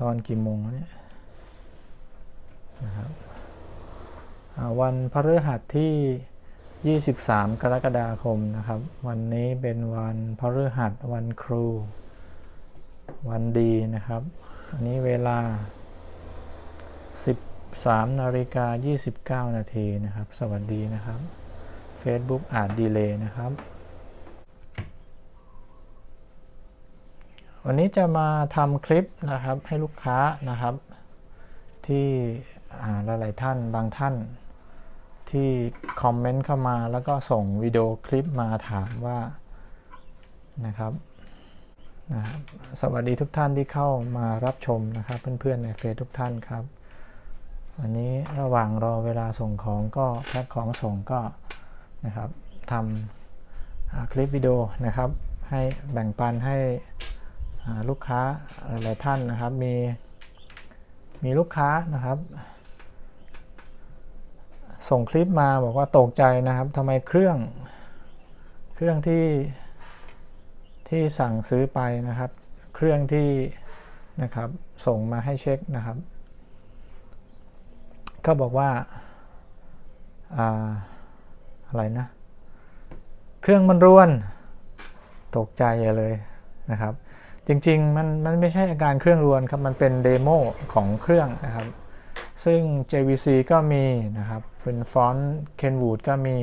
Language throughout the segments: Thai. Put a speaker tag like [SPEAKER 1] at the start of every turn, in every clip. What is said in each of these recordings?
[SPEAKER 1] ตอนกี่โมงแล้วเนี่ยนะครับวันพฤหัสที่ 23 กรกฎาคมนะครับ วันนี้เป็นวันพฤหัสวันครู วันดีนะครับ อันนี้เวลา 13นาฬิกา29 นาทีนะครับ สวัสดีนะครับ Facebook อาจดีเลย์นะครับ วันนี้จะมาทำคลิปนะครับให้ลูกค้านะครับ ที่อ่าหลายๆท่านบางท่าน ที่คอมเมนต์เข้ามาแล้วก็ส่งวิดีโอคลิปมาถามว่านะครับนะบสวัสดีทุกท่านที่เข้ามารับชมนะครับเพื่อนๆในเฟซทุกท่านครับวันนี้ระหว่างรอเวลาส่งของก็แพ็คของส่งก็นะครับทำคลิปวิดีโอนะครับ ให้แบ่งปันให้ ลูกค้าหลายท่านนะครับมีมีลูกค้านะครับ ส่งคลิปมาบอกว่าตกใจนะครับทำไมเครื่องเครื่องที่ที่สั่งซื้อไปนะครับ เครื่องที่นะครับส่งมาให้เช็คนะครับ ก็บอกว่าอาอะไรนะ เครื่องมันรวน ตกใจเลยนะครับ จริงๆมันมันไม่ใช่อาการเครื่องรวนครับ มันเป็นเดโมของเครื่องนะครับ ซึ่ง JVC ก็มีนะครับฟินฟอนเคนวูดก็มี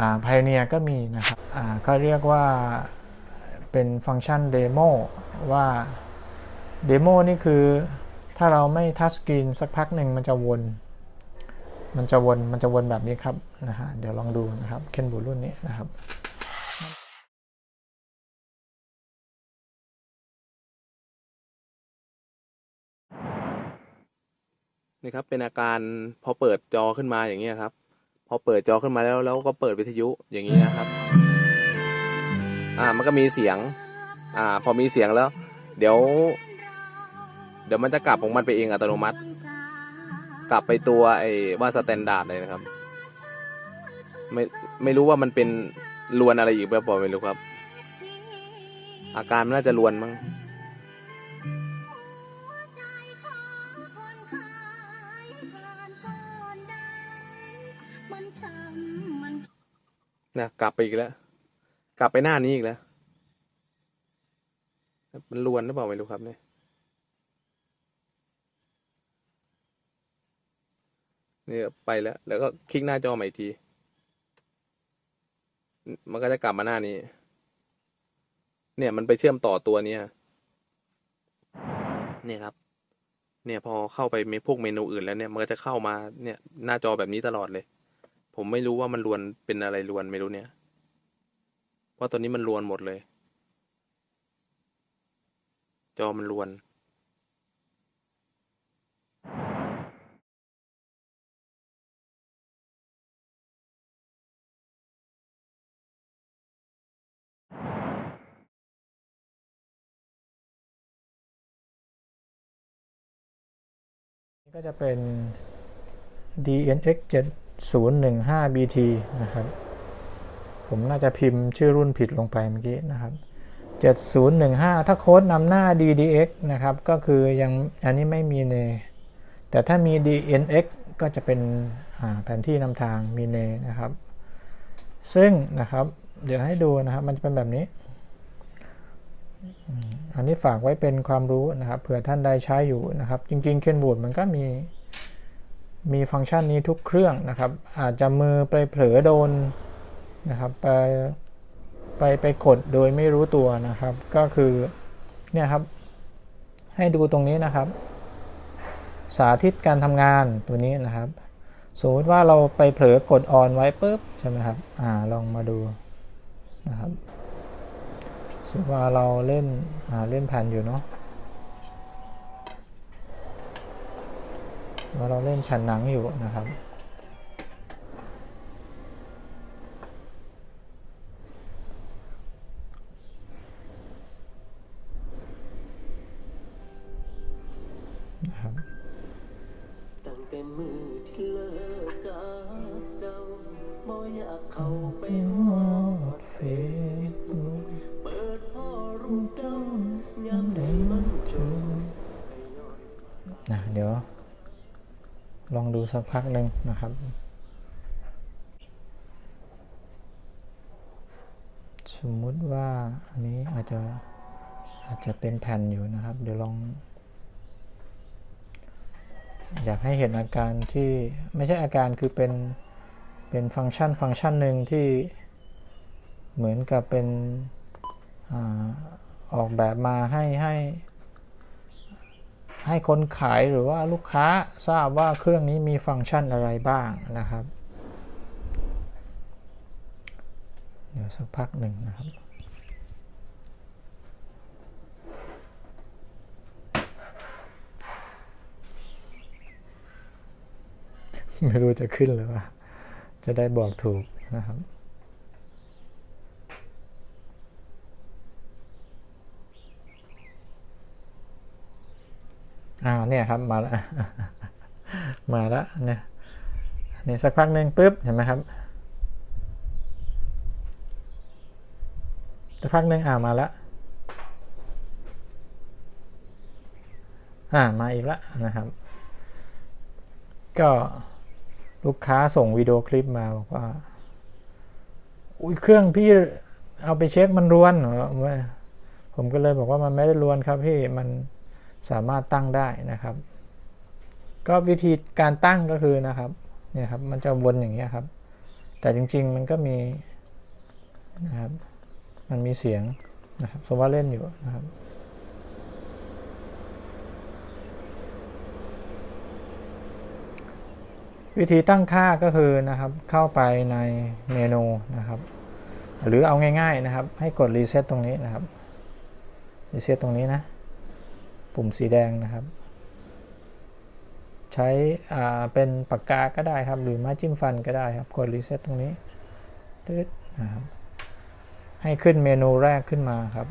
[SPEAKER 1] อ่า Pioneer ก็มีนะครับอ่าก็เรียกว่าเป็นฟังก์ชันเดโมว่าเดโมนี่คือถ้าเราไม่ทัชสกรีนสักพักหนึ่งมันจะวน มันจะวน มันจะวนแบบนี้ครับนะฮะเดี๋ยวลองดูนะครับเคนวูรุ่นนี้นะครับ
[SPEAKER 2] นี่ครับเป็นอาการพอเปิดจอขึ้นมาอย่างเงี้ยครับ พอเปิดจอขึ้นมาแล้วแล้วก็เปิดวิทยุอย่างนี้นะครับ อ่ามันก็มีเสียง อ่า พอมีเสียงแล้ว เดี๋ยว เดี๋ยวมันจะกลับของมันไปเองอัตโนมัติ กลับไปตัวไอ้ว่าสแตนดาร์ดเลยนะครับ ไม่ไม่รู้ว่ามันเป็นลวนอะไรอีกแบบบอกไม่รู้ครับ อาการมันน่าจะลวนมั้ง นะกลับไปอีกแล้ว กลับไปหน้านี้อีกแล้ว มันลวนหรือเปล่าไม่รู้ครับเนี่ย นี่ไปแล้ว แล้วก็คลิกหน้าจอใหม่อีกที มันก็จะกลับมาหน้านี้ เนี่ยมันไปเชื่อมต่อตัวเนี้ยเนี่ยครับ เนี่ยพอเข้าไปมีพวกเมนูอื่นแล้วเนี่ย มันก็จะเข้ามาเนี่ยหน้าจอแบบนี้ตลอดเลย ผมไม่รู้ว่ามันรวนเป็นอะไรรวนไม่รู้เนี่ยเพราะตอนนี้มันรวนหมดเลย จอมันรวน
[SPEAKER 1] นี่ก็จะเป็น DNX7 015bt นะครับ ผมน่าจะพิมพ์ชื่อรุ่นผิดลงไปเมื่อกี้นะครับ 7015 ถ้าโค้ดนำหน้า DDX นะครับ ก็คือยังอันนี้ไม่มีเน แต่ถ้ามี DNX ก็จะเป็นแผนที่นำทางมีเนนะครับ ซึ่งนะครับ เดี๋ยวให้ดูนะครับ มันจะเป็นแบบนี้ อันนี้ฝากไว้เป็นความรู้นะครับ เผื่อท่านใดใช้อยู่นะครับ จริงๆ Kenwood มันก็มี มีฟังก์ชันนี้ทุกเครื่องนะครับ อาจจะมือไปเผลอโดนนะครับไปไปไปกดโดยไม่รู้ตัวนะครับ ก็คือเนี่ยครับ ให้ดูตรงนี้นะครับ สาธิตการทำงานตัวนี้นะครับ สมมติว่าเราไปเผลอกดออนไว้ปุ๊บใช่ไหมครับอ่าลองมาดูนะครับสมมติว่าเราเล่นอ่าเล่นแผ่นอยู่เนาะ ว่าเราเล่นแผ่นหนังอยู่นะครับ นะครับ
[SPEAKER 3] ตั้งแต่มือที่เลิกกับเจ้าบ่อยากเข้าไปหอด
[SPEAKER 1] เฟซบุ๊ก
[SPEAKER 3] เปิดพ่อรูปเจ้ายามใดมันเจอ
[SPEAKER 1] ลองดูสักพักหนึ่งนะครับ สมมุติว่าอันนี้อาจจะอาจจะเป็นแผ่นอยู่นะครับ เดี๋ยวลอง อยากให้เห็นอาการที่ไม่ใช่อาการคือเป็นเป็นฟังก์ชันฟังก์ชันหนึ่งที่เหมือนกับเป็นอออกแบบมาให้ให้ใให้คนขายหรือว่าลูกค้าทราบว่าเครื่องนี้มีฟังก์ชันอะไรบ้างนะครับ เดี๋ยวสักพักหนึ่งนะครับไม่รู้จะขึ้นหรือว่า จะได้บอกถูกนะครับ อ่าวเนี่ยครับมาแล้วมาแล้วเนี่ยเนี่ยสักพักหนึ่งปุ๊บเห็นไหมครับสักพักหนึ่งอ่ามาแล้วอ่ามาอีกแล้วนะครับ ก็ลูกค้าส่งวิดีโอคลิปมาบอกว่าอุ้ยเครื่องพี่เอาไปเช็คมันรวนเหรอว่าผมก็เลยบอกว่ามันไม่ได้รวนครับพี่มัน สามารถตั้งได้นะครับ ก็วิธีการตั้งก็คือนะครับเนี่ยครับมันจะวนอย่างเงี้ยครับ แต่จริงๆมันก็มีนะครับมันมีเสียงนะครับสมมติว่าเล่นอยู่นะครับวิธีตั้งค่าก็คือนะครับเข้าไปในเมนูนะครับ หรือเอาง่ายๆนะครับ ให้กดรีเซ็ตตรงนี้นะครับรีเซ็ตตรงนี้นะ ปุ่มสีแดงนะครับ ใช้อ่าเป็นปากกาก็ได้ครับ หรือไม้จิ้มฟันก็ได้ครับ กดรีเซ็ตตรงนี้ตึ๊ดนะครับ ให้ขึ้นเมนูแรกขึ้นมาครับ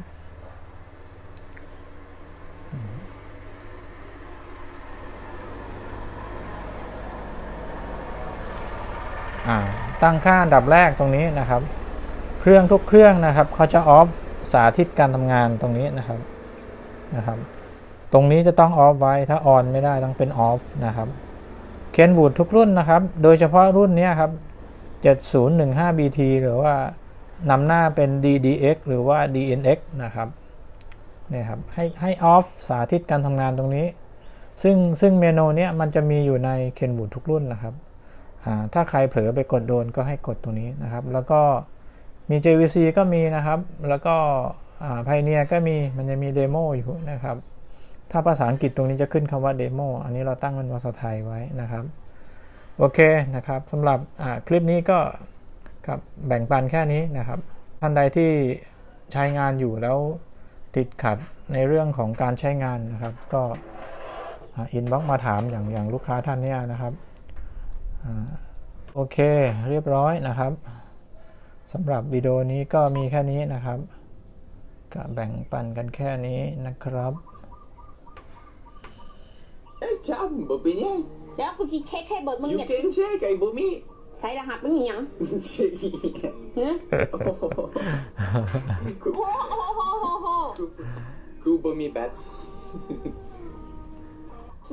[SPEAKER 1] ตั้งค่าอันดับแรกตรงนี้นะครับ เครื่องทุกเครื่องนะครับเขาจะออฟสาธิตการทำงานตรงนี้นะครับนะครับ ตรงนี้จะต้องออฟไว้ถ้าออนไม่ได้ต้องเป็นออฟนะครับเคนวูดทุกรุ่นนะครับ โดยเฉพาะรุ่นนี้ครับ 7015 BT หรือว่านำหน้าเป็น DDX หรือว่า DNX นะครับเนี่ยครับให้ให้ออฟสาธิตการทำงานตรงนี้ ซึ่งซึ่งเมนูเนี้ยมันจะมีอยู่ในเคนวูดทุกรุ่นนะครับถ้าใครเผลอไปกดโดนก็ให้กดตรงนี้นะครับ แล้วก็มี JVC ก็มีนะครับ แล้วก็ไพเนียก็มีมันจะมีเดโมอยู่นะครับ ถ้าภาษาอังกฤษตรงนี้จะขึ้นคำว่าเดโมอันนี้เราตั้งเป็นภาษาไทยไว้นะครับ โอเคนะครับสำหรับคลิปนี้ก็ครับแบ่งปันแค่นี้นะครับ ท่านใดที่ใช้งานอยู่แล้วติดขัดในเรื่องของการใช้งานนะครับ ก็อินบ็อกมาถามอย่างอย่างลูกค้าท่านเนี้ยนะครับโอเคเรียบร้อยนะครับสำหรับวิดีโอนี้ก็มีแค่นี้นะครับก็แบ่งปันกันแค่นี้นะครับ
[SPEAKER 4] Ê, chăm, bộ pin nhé.
[SPEAKER 5] แล้วกูจะเช็คให้เบิดมึง
[SPEAKER 4] You
[SPEAKER 5] เนี่ย
[SPEAKER 4] can check, ay bumi.
[SPEAKER 5] ใช้รหัสมึงหยังเฮ้ยโอ้โหโหโหโห
[SPEAKER 4] Ku bumi bat.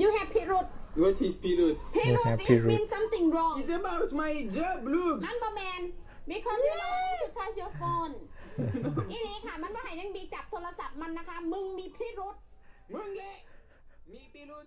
[SPEAKER 5] you have พิรุษ
[SPEAKER 4] What is pilot?
[SPEAKER 5] พิรุษ
[SPEAKER 1] have
[SPEAKER 5] is
[SPEAKER 1] พิรุธ
[SPEAKER 5] mean something wrong
[SPEAKER 4] It's about my job, look.
[SPEAKER 5] มันบอแมน because you know how to touch your phone อีนี่ค่ะ มันมาให้นังบีจับโทรศัพท์มันนะคะ มึงมีพิรุษ
[SPEAKER 4] Mungle. Mi pilot.